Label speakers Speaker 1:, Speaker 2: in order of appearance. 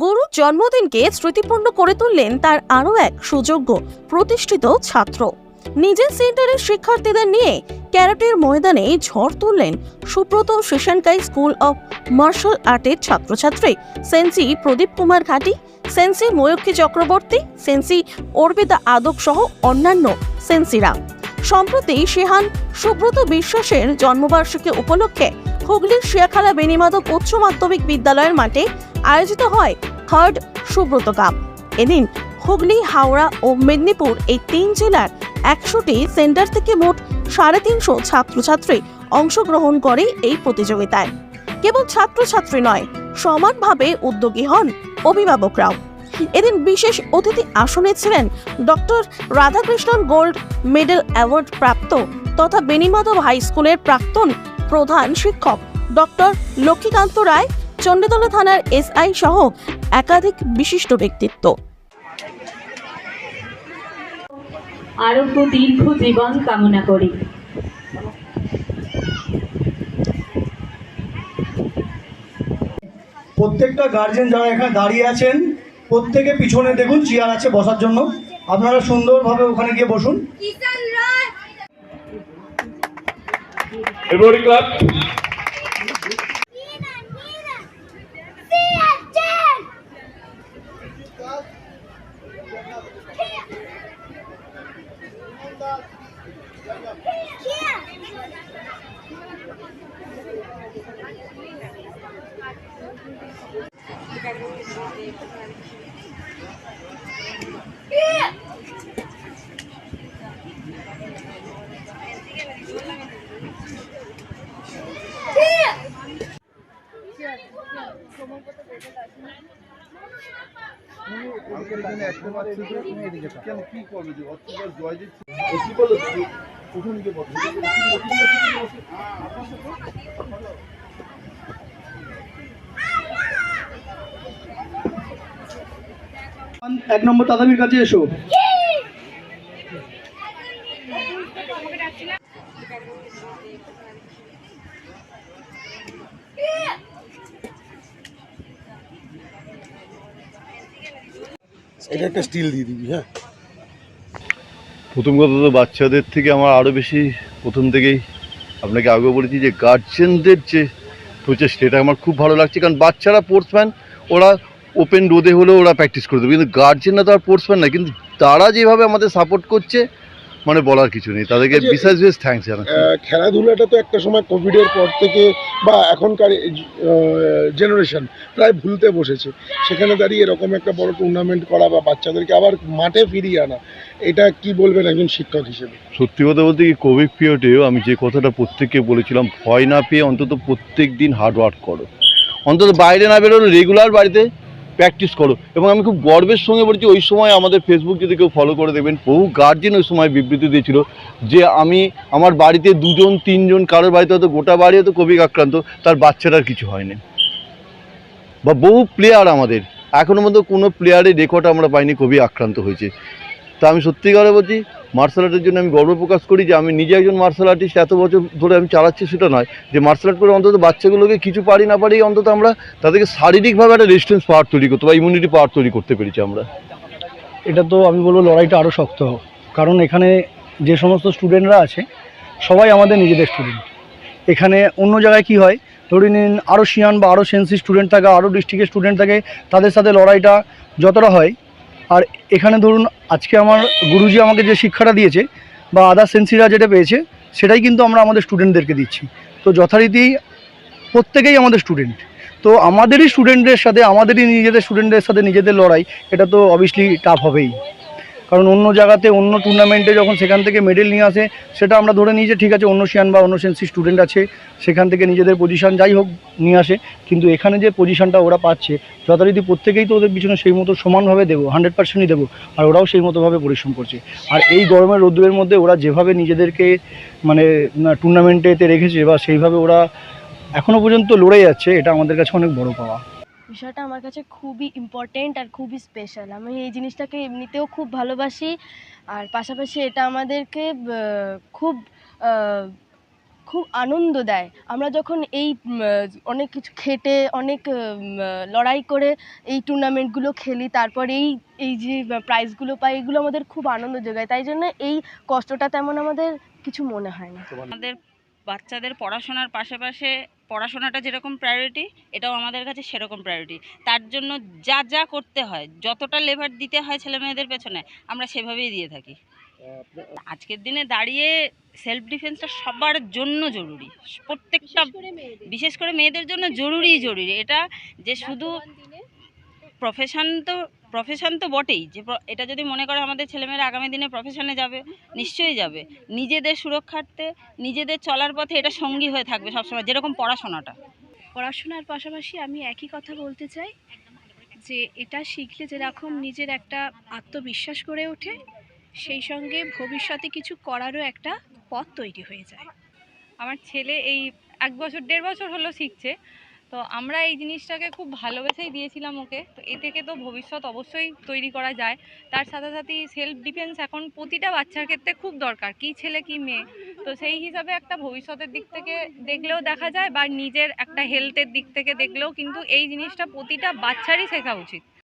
Speaker 1: গুরুর জন্মদিনকে স্মৃতিপূর্ণ করে তুললেন তার আরও এক সুযোগ্য, প্রতিষ্ঠিত ছাত্র। নিজের সেন্টারের শিক্ষার্থীদের নিয়ে ক্যারাটের ময়দানে ঝড় তুললেন Subrata Seishinkai school of martial আর্টের ছাত্রছাত্রী সেন্সি প্রদীপ কুমার ঘাটি, সেন্সি ময়ূক্ষী চক্রবর্তী, সেন্সি অর্পিতা আদক সহ অন্যান্য সেন্সিরা। সম্প্রতি সেহান সুব্রত বিশ্বাসের জন্মবার্ষিকী উপলক্ষে হুগলির শিয়াখালা বেনিমাধব উচ্চ মাধ্যমিক বিদ্যালয়ের মাঠে আয়োজিত হয় থার্ড সুব্রত কাপ। এদিন হুগলি, হাওড়া ও মেদিনীপুর এই তিন জেলার একশোটি সেন্টার থেকে মোট সাড়ে তিনশো ছাত্রছাত্রী অংশগ্রহণ করে এই প্রতিযোগিতায়। কেবল ছাত্রছাত্রী নয়, সমানভাবে উদ্যোগী হন অভিভাবকরাও। এদিন বিশেষ অতিথি আসনে ছিলেন doctor Radhakrishnan gold medal award প্রাপ্ত তথা বেনিমাধব হাই স্কুলের প্রাক্তন প্রধান শিক্ষক ডক্টর লক্ষ্মীকান্ত রায় চণ্ডীতলা থানার এসআই সহ একাধিক বিশিষ্ট ব্যক্তিত্ব।
Speaker 2: আরোগ্য দীর্ঘ জীবন কামনা করি।
Speaker 3: প্রত্যেকটা গার্জেন যারা এখানে দাঁড়িয়ে আছেন প্রত্যেকে পিছনে দেখুন চেয়ার আছে বসার জন্য। আপনারা সুন্দরভাবে ওখানে গিয়ে বসুন।
Speaker 4: Everybody clap.
Speaker 5: কেন কি করবে যে অর্থবার জয় দিচ্ছে কি বলল প্রথম দিকে
Speaker 3: এক নম্বর দাদাবির কাছে এসো।
Speaker 6: এটা একটা স্টিল দিয়ে দিবি হ্যাঁ।
Speaker 5: প্রথম কথা তো বাচ্চাদের থেকে আমার আরও বেশি প্রথম থেকেই আপনাকে আগেও বলেছি যে গার্জেনদের যে প্রচেষ্টা এটা আমার খুব ভালো লাগছে। কারণ বাচ্চারা স্পোর্টসম্যান ওরা ওপেন রোদে হলেও ওরা প্র্যাকটিস করে দেবে। কিন্তু গার্জেনরা তো আর স্পোর্টসম্যান না কিন্তু তারা যেভাবে আমাদের সাপোর্ট করছে মানে বলার কিছু নেই। তাদেরকে
Speaker 6: আচ্ছা,
Speaker 5: বিশেষ বিশেষ থ্যাঙ্কস জানাচ্ছি।
Speaker 6: খেলাধুলাটা তো একটা সময় কোভিডের পর থেকে বা এখনকার জেনারেশন প্রায় ভুলতে বসেছে। সেখানে দাঁড়িয়ে এরকম একটা বড় টুর্নামেন্ট করা বা বাচ্চাদেরকে আবার মাঠে ফিরিয়ে আনা এটা কি বলবেন একজন শিক্ষক হিসেবে?
Speaker 5: সত্যি কথা বলতে কি কোভিড পিরিয়ডেও আমি যে কথাটা প্রত্যেককে বলেছিলাম ভয় না পেয়ে অন্তত প্রত্যেক দিন হার্ড ওয়ার্ক করো। অন্তত বাইরে না বেরোনো রেগুলার বাড়িতে প্র্যাকটিস করো। এবং আমি খুব গর্বের সঙ্গে বলছি, ওই সময় আমাদের ফেসবুক যদি কেউ ফলো করে দেবেন, বহু গার্জেন ওই সময় বিবৃতি দিয়েছিল যে আমি, আমার বাড়িতে দুজন, তিনজন, কারোর বাড়িতে হয়তো গোটা বাড়ি হয়তো কোভিড আক্রান্ত, তার বাচ্চাটার কিছু হয়নি। বা বহু প্লেয়ার আমাদের, এখনও মধ্যে কোনো প্লেয়ারের রেকর্ড আমরা পাইনি কোভিড আক্রান্ত হয়েছে। তা আমি সত্যিকারে বলছি মার্শাল আর্টের জন্য আমি গর্ব প্রকাশ করি যে আমি নিজে একজন মার্শাল আর্টিস্ট এত বছর ধরে আমি চালাচ্ছি সেটা নয়। যে মার্শাল আর্ট করে অন্তত বাচ্চাগুলোকে কিছু পারি না পারি অন্তত আমরা তাদেরকে শারীরিকভাবে একটা রেজিস্ট্যান্স পাওয়ার তৈরি করতে বা ইমিউনিটি পাওয়ার তৈরি করতে পেরেছি আমরা।
Speaker 3: এটা তো আমি বলব লড়াইটা আরও শক্ত হোক। কারণ এখানে যে সমস্ত স্টুডেন্টরা আছে, সবাই আমাদের নিজেদের স্টুডেন্ট এখানে অন্য জায়গায় কি হয়, ধরে নিন আরও শিয়ান বা আরও সেন্সি স্টুডেন্ট থাকে আরও ডিস্ট্রিক্টের স্টুডেন্ট থাকে, তাদের সাথে লড়াইটা যতটা হয় আর এখানে ধরুন আজকে আমার গুরুজি আমাকে যে শিক্ষাটা দিয়েছে বা আদার সেন্সিরা যেটা পেয়েছে, সেটাই কিন্তু আমরা আমাদের স্টুডেন্টদেরকে দিচ্ছি। তো যথারীতি প্রত্যেকেই আমাদের স্টুডেন্ট তো আমাদেরই স্টুডেন্টদের সাথে, আমাদেরই নিজেদের স্টুডেন্টদের সাথে নিজেদের লড়াই, এটা তো অবভিয়াসলি টাফ হবেই। কারণ অন্য জায়গাতে, অন্য টুর্নামেন্টে যখন সেখান থেকে মেডেল নিয়ে আসে, সেটা আমরা ধরে নিই যে ঠিক আছে অন্য শিয়ান বা অন্য সেন্সি স্টুডেন্ট আছে, সেখান থেকে নিজেদের পজিশন যাই হোক নিয়ে আসে। কিন্তু এখানে যে পজিশানটা ওরা পাচ্ছে, যথারীতি প্রত্যেকেই তো ওদের পিছনে সেই মতো সমানভাবে দেবো হান্ড্রেড পার্সেন্টই দেবো, আর ওরাও সেই মতোভাবে পরিশ্রম করছে। আর এই গরমের রোদ্দুরের মধ্যে ওরা যেভাবে নিজেদেরকে মানে টুর্নামেন্টেতে রেখেছে বা সেইভাবে ওরা এখনও পর্যন্ত লড়ে যাচ্ছে, এটা আমাদের কাছে অনেক বড় পাওয়া।
Speaker 4: বিষয়টা আমার কাছে খুবই ইম্পর্টেন্ট আর খুবই স্পেশাল আমি এই জিনিসটাকে এমনিতেও খুব ভালোবাসি আর পাশাপাশি এটা আমাদেরকে খুব খুব আনন্দ দেয়। আমরা যখন এই অনেক কিছু খেটে, অনেক লড়াই করে এই টুর্নামেন্টগুলো খেলি, তারপর এই এই যে প্রাইজগুলো পাই, এগুলো আমাদের খুব আনন্দ যোগায়। তাই জন্য এই কষ্টটা তেমন আমাদের কিছু মনে হয় না।
Speaker 7: আমাদের বাচ্চাদের পড়াশোনার পাশাপাশি পড়াশোনাটা যেরকম প্রায়োরিটি এটাও আমাদের কাছে সেরকম প্রায়োরিটি তার জন্য যা যা করতে হয় যতটা লেবার দিতে হয় ছেলে মেয়েদের পেছনে আমরা সেভাবেই দিয়ে থাকি। আজকের দিনে দাঁড়িয়ে সেলফ ডিফেন্সটা সবার জন্য জরুরি। প্রত্যেকটা বিশেষ করে মেয়েদের। জন্য জরুরি জরুরি। এটা যে শুধু প্রফেশন তো প্রফেশন তো বটেই। যে এটা যদি মনে করে আমাদের ছেলেমেয়েরা আগামী দিনে প্রফেশনে যাবে নিশ্চয়ই যাবে। নিজেদের সুরক্ষার্থে নিজেদের চলার পথে এটা সঙ্গী হয়ে থাকবে সবসময় যেরকম পড়াশোনাটা।
Speaker 8: পড়াশোনার পাশাপাশি আমি একই কথা বলতে চাই যে এটা শিখলে যেরকম নিজের একটা আত্মবিশ্বাস গড়ে ওঠে সেই সঙ্গে ভবিষ্যতে কিছু করারও একটা পথ তৈরি হয়ে যায়।
Speaker 9: আমার ছেলে এই এক বছর দেড় বছর হলো শিখছে তো আমরা এই জিনিসটাকে খুব ভালোবেসেই দিয়েছিলাম ওকে। তো এ থেকে তো ভবিষ্যৎ অবশ্যই তৈরি করা যায়। তার সাথে সাথে সেলফ ডিফেন্স এখন প্রতিটা বাচ্চার ক্ষেত্রে খুব দরকার, কি ছেলে, কি মেয়ে। তো সেই হিসাবে একটা ভবিষ্যতের দিক থেকে দেখলেও দেখা যায় বা নিজের একটা হেলথের দিক থেকে দেখলেও কিন্তু এই জিনিসটা প্রতিটা বাচ্চারই শেখা উচিত।